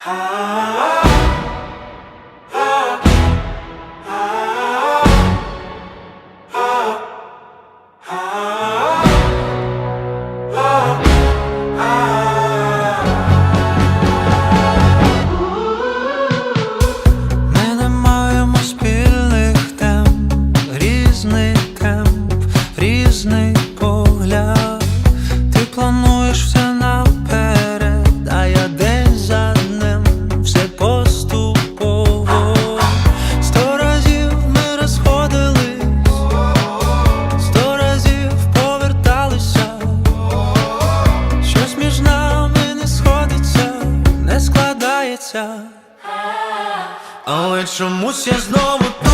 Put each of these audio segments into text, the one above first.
啊。але чомусь я знову тут.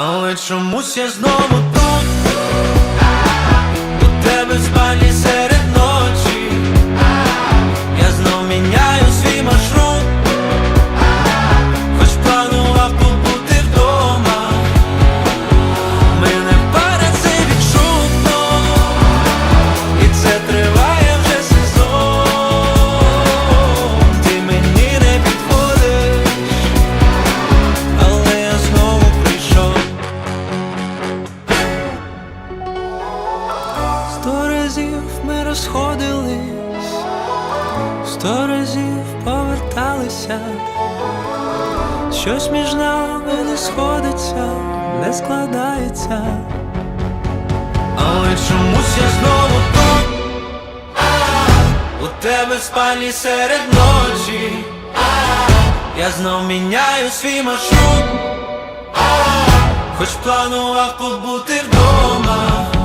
але чомусь я знову тут. У тебе спальні серце разів ми розходились, сто разів поверталися, щось між нами не сходиться, не складається, але чомусь я знову тут. У тебе в спальні серед ночі, я знов міняю свій маршрут, хоч планував побути вдома.